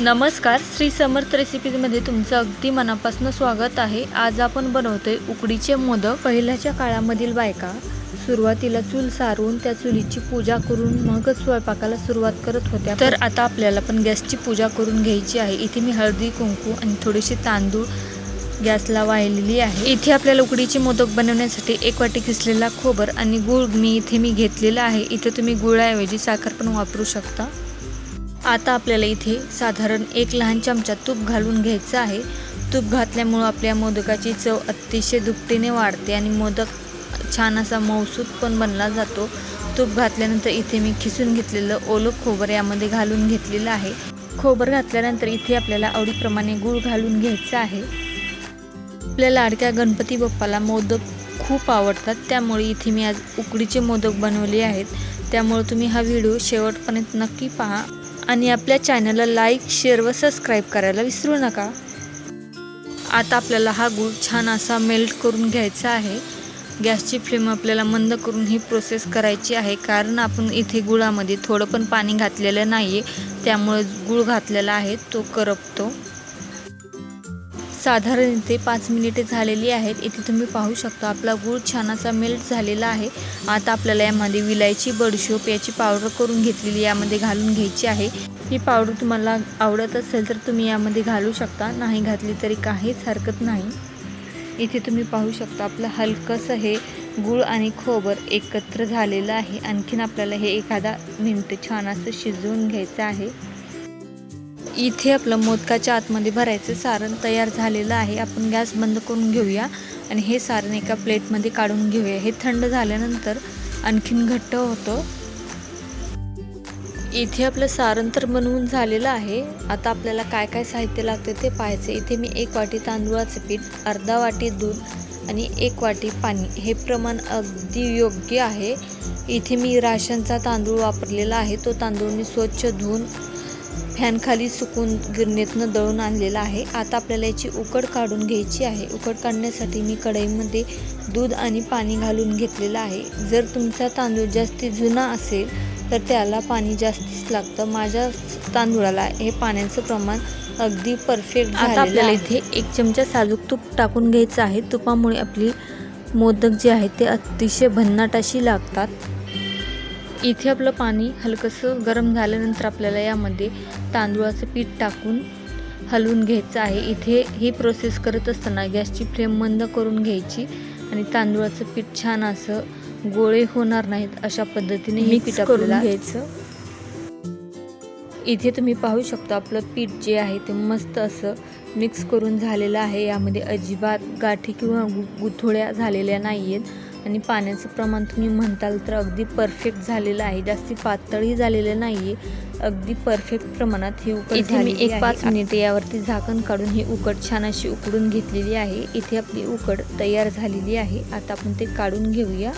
नमस्कार श्री समर्थ रेसिपीजमध्ये तुमचं अगदी मनापासून स्वागत आहे. आज आपण बनवतोय उकडीचे मोदक. पहिल्याच्या काळामधील बायका सुरुवातीला चूल सारून त्या चुलीची पूजा करून मगच स्वयंपाकाला सुरुवात करत होत्या. तर आता आपल्याला पण गॅसची पूजा करून घ्यायची आहे. इथे मी हळदी कुंकू आणि थोडीशी तांदूळ गॅसला वाहिलेली आहे. इथे आपल्याला उकडीचे मोदक बनवण्यासाठी एक वाटी किसलेला खोबर आणि गूळ मी इथे मी घेतलेला आहे. इथे तुम्ही गुळाऐवजी साखर पण वापरू शकता. आता आपल्याला इथे साधारण एक लहान चमचा तूप घालून घ्यायचं आहे. तूप घातल्यामुळं आपल्या मोदकाची चव अतिशय दुपटीने वाढते आणि मोदक छान असा मौसूद पण बनला जातो. तूप घातल्यानंतर इथे मी खिसून घेतलेलं ओलं खोबर यामध्ये घालून घेतलेलं आहे. खोबर घातल्यानंतर इथे आपल्याला आवडीप्रमाणे गूळ घालून घ्यायचं आहे. आपल्या लाडक्या गणपती बाप्पाला मोदक खूप आवडतात. त्यामुळे इथे मी आज उकडीचे मोदक बनवले आहेत. त्यामुळे तुम्ही हा व्हिडिओ शेवटपर्यंत नक्की पहा. आणि आपल्या चॅनलला लाईक शेअर व सबस्क्राईब करायला विसरू नका. आता आपल्याला हा गूळ छान असा मेल्ट करून घ्यायचा आहे. गॅसची फ्लेम आपल्याला मंद करून ही प्रोसेस करायची आहे. कारण आपण इथे गुळामध्ये थोडं पण पाणी घातलेलं नाही आहे त्यामुळे गूळ घातलेला आहे. तो करपतो. साधारण इथे पाच मिनिटे झालेली आहेत. इथे तुम्ही पाहू शकता आपला गूळ छान असा मेल्ट झालेला आहे. आता आपल्याला यामध्ये विलायची बडशोप याची पावडर करून घेतलेली यामध्ये घालून घ्यायची आहे. ही पावडर तुम्हाला आवडत असेल तर तुम्ही यामध्ये घालू शकता. नाही घातली तरी काहीच हरकत नाही. इथे तुम्ही पाहू शकता आपलं हलकंसं हे गूळ आणि खोबर एकत्र झालेलं आहे. आणखीन आपल्याला हे एखादा मिनटं छान असं शिजवून घ्यायचं आहे. इथे आपलं मोदकाच्या आतमध्ये भरायचं सारण तयार झालेलं आहे. आपण गॅस बंद करून घेऊया आणि हे सारण एका प्लेटमध्ये काढून घेऊया. हे थंड झाल्यानंतर आणखीन घट्ट होतं. इथे आपलं सारण तर बनवून झालेलं आहे. आता आपल्याला काय काय साहित्य लागते ते पाहायचं. इथे मी एक वाटी तांदूळाचं पीठ अर्धा वाटी दूध आणि एक वाटी पाणी. हे प्रमाण अगदी योग्य आहे. इथे मी राशनचा तांदूळ वापरलेला आहे. तो तांदूळ मी स्वच्छ धुवून फॅनखाली सुकून गिरणीतनं दळून आणलेला आहे. आता आपल्याला याची उकड काढून घ्यायची आहे. उकड काढण्यासाठी मी कढईमध्ये दूध आणि पाणी घालून घेतलेलं आहे. जर तुमचा तांदूळ जास्ती जुना असेल तर त्याला पाणी जास्तीच लागतं. माझ्या तांदूळाला हे पाण्याचं प्रमाण अगदी परफेक्ट आता आपल्याला इथे एक चमचा साजूक तूप टाकून घ्यायचं आहे. तुपामुळे आपली मोदक जे आहे ते अतिशय भन्नाट अशी लागतात. इथे आपलं पाणी हलकंसं गरम झाल्यानंतर आपल्याला यामध्ये तांदूळाचं पीठ टाकून हलवून घ्यायचं आहे. इथे ही प्रोसेस करत असताना गॅसची फ्लेम बंद करून घ्यायची आणि तांदूळाचं पीठ छान असं गोळे होणार नाहीत अशा पद्धतीने हे पीठ आपल्याला घ्यायचं. इथे तुम्ही पाहू शकता आपलं पीठ जे आहे ते मस्त असं मिक्स करून झालेलं आहे. यामध्ये अजिबात गाठी किंवा गु गुथोड्या झालेल्या नाही आहेत आणि पाण्याचं प्रमाण तुम्ही म्हणताल तर अगदी परफेक्ट झालेलं आहे. जास्ती पातळही झालेलं नाही आहे अगदी परफेक्ट प्रमाणात ही उकड इथे मी एक पाच मिनिटे यावरती झाकण काढून ही उकड छान अशी उकडून घेतलेली आहे. इथे आपली उकड तयार झालेली आहे. आता आपण ते काढून घेऊया.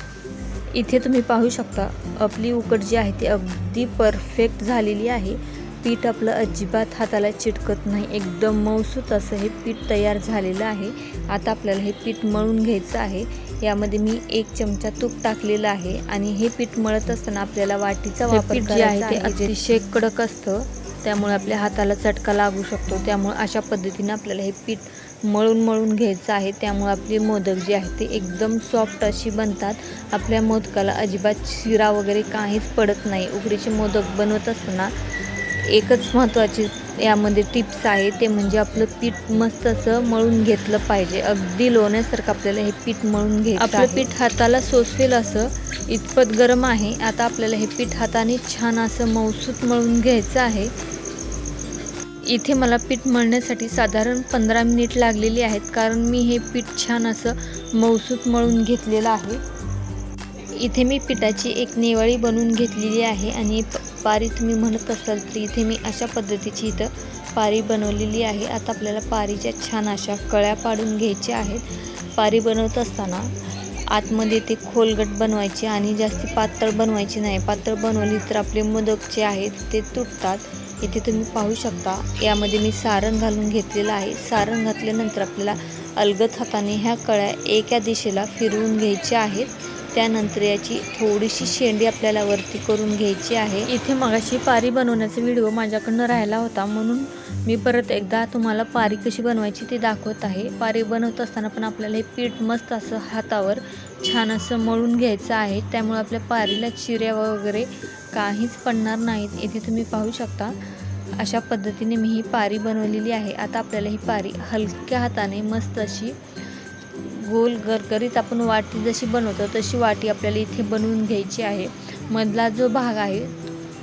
इथे तुम्ही पाहू शकता आपली उकड जी आहे ती अगदी परफेक्ट झालेली आहे. पीठ आपलं अजिबात हाताला चिटकत नाही. एकदम मौसूत असं हे पीठ तयार झालेलं आहे. आता आपल्याला हे पीठ मळून घ्यायचं आहे. यामध्ये मी एक चमचा तूप टाकलेलं आहे आणि हे पीठ मळत असताना आपल्याला वाटीचा वापर जे आहे ते अतिशय कडक असतं. त्यामुळे आपल्या हाताला चटका लागू शकतो. त्यामुळे अशा पद्धतीने आपल्याला हे पीठ मळून मळून घ्यायचं आहे. त्यामुळे आपले मोदक जे आहे ते एकदम सॉफ्ट अशी बनतात. आपल्या मोदकाला अजिबात शिरा वगैरे काहीच पडत नाही. उकडीचे मोदक बनवत असताना एकच महत्त्वाची यामध्ये टिप्स आहे ते म्हणजे आपलं पीठ मस्त असं मळून घेतलं पाहिजे. अगदी लोण्यासारखं आपल्याला हे पीठ मळून घ्यायचं आपलं पीठ हाताला सोसवेल असं इतपत गरम आहे आता आपल्याला हे पीठ हाताने छान असं मौसूत मळून घ्यायचं आहे. इथे मला पीठ मळण्यासाठी साधारण पंधरा मिनिट लागलेली आहेत कारण मी हे पीठ छान असं मौसूत मळून घेतलेलं आहे. इथे मी पिठाची एक नेवाळी बनवून घेतलेली आहे आणि प पारी तुम्ही म्हणत असाल तर इथे मी अशा पद्धतीची इथं पारी बनवलेली आहे. आता आपल्याला पारीच्या छान अशा कळ्या पाडून घ्यायच्या आहेत. पारी बनवत असताना आतमध्ये ते खोलगट बनवायचे आणि जास्ती पातळ बनवायची नाही. पातळ बनवली तर आपले मोदक जे आहेत ते तुटतात. इथे तुम्ही पाहू शकता यामध्ये मी सारण घालून घेतलेलं आहे. सारण घातल्यानंतर आपल्याला अलगद हाताने ह्या कळ्या एका दिशेला फिरवून घ्यायच्या आहेत. त्यानंतर याची थोडीशी शेंडी आपल्याला वरती करून घ्यायची आहे. इथे मगाशी पारी बनवण्याचा व्हिडिओ माझ्याकडनं राहिला होता म्हणून मी परत एकदा तुम्हाला पारी कशी बनवायची ते दाखवत आहे. पारी बनवत असताना पण आपल्याला हे पीठ मस्त असं हातावर छान असं मळून घ्यायचं आहे. त्यामुळे आपल्या पारीला चिऱ्या वगैरे काहीच पडणार नाहीत. इथे तुम्ही पाहू शकता अशा पद्धतीने मी ही पारी बनवलेली आहे. आता आपल्याला ही पारी हलक्या हाताने मस्त अशी गोल गरगरीत आपण वाटी जशी बनवतो तशी वाटी आपल्याला इथे बनवून घ्यायची आहे. मधला जो भाग आहे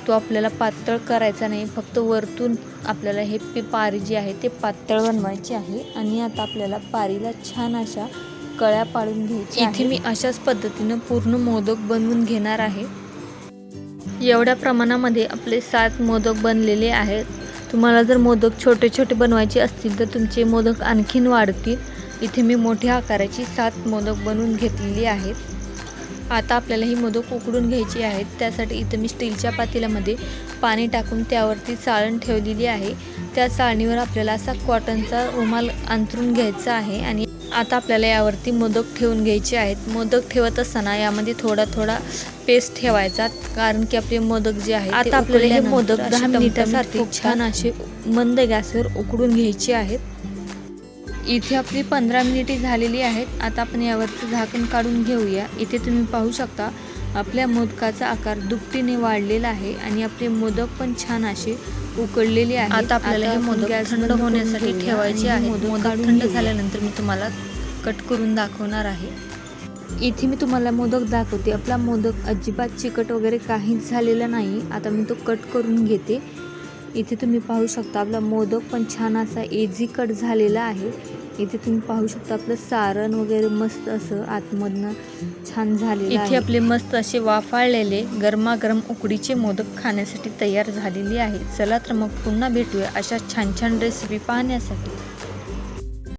तो आपल्याला पातळ करायचा नाही. फक्त वरतून आपल्याला हे पे पारी जी आहे ते पातळ बनवायची आहे. आणि आता आपल्याला पारीला छान अशा कळ्या पाडून घ्यायच्या इथे मी अशाच पद्धतीनं पूर्ण मोदक बनवून घेणार आहे. एवढ्या प्रमाणामध्ये आपले सात मोदक बनलेले आहेत. तुम्हाला जर मोदक छोटे छोटे बनवायचे असतील तर तुमचे मोदक आणखीन वाढतील. इथे मी मोठ्या आकाराची सात मोदक बनवून घेतलेली आहेत. आता आपल्याला ही मोदक उकडून घ्यायची आहेत. त्यासाठी इथं मी स्टीलच्या पातेल्यामध्ये पाणी टाकून त्यावरती चाळण ठेवलेली आहे. त्या चाळणीवर आपल्याला असा कॉटनचा रुमाल अंथरून घ्यायचा आहे आणि आता आपल्याला यावरती मोदक ठेवून घ्यायचे आहेत. मोदक ठेवत असताना यामध्ये थोडा थोडा पेस्ट ठेवायचा कारण की आपले मोदक जे आहे आता आपल्याला हे मोदक दहा मिनिटासाठी छान असे मंद गॅसवर उकडून घ्यायचे आहेत. इथे आपली पंधरा मिनिटे झालेली आहेत. आता आपण यावरचं झाकण काढून घेऊया. इथे तुम्ही पाहू शकता आपल्या मोदकाचा आकार दुपटीने वाढलेला आहे आणि आपले मोदक पण छान असे उकडलेले आहेत. आता आपल्याला हे मोदक थंड होण्यासाठी ठेवायचे आहे मोदक थंड झाल्यानंतर मी तुम्हाला कट करून दाखवणार आहे. इथे मी तुम्हाला मोदक दाखवते. आपला मोदक अजिबात चिकट वगैरे काहीच झालेला नाही. आता मी तो कट करून घेते. इथे तुम्ही पाहू शकता आपला मोदक पण छान असा एझी कट झालेला आहे. इथे तुम्ही पाहू शकता आपलं सारण वगैरे मस्त असं आतमधनं छान झालेलं इथे आपले मस्त असे वाफाळलेले गरमागरम उकडीचे मोदक खाण्यासाठी तयार झालेले आहे चला तर मग पुन्हा भेटूया अशा छान छान रेसिपी पाहण्यासाठी.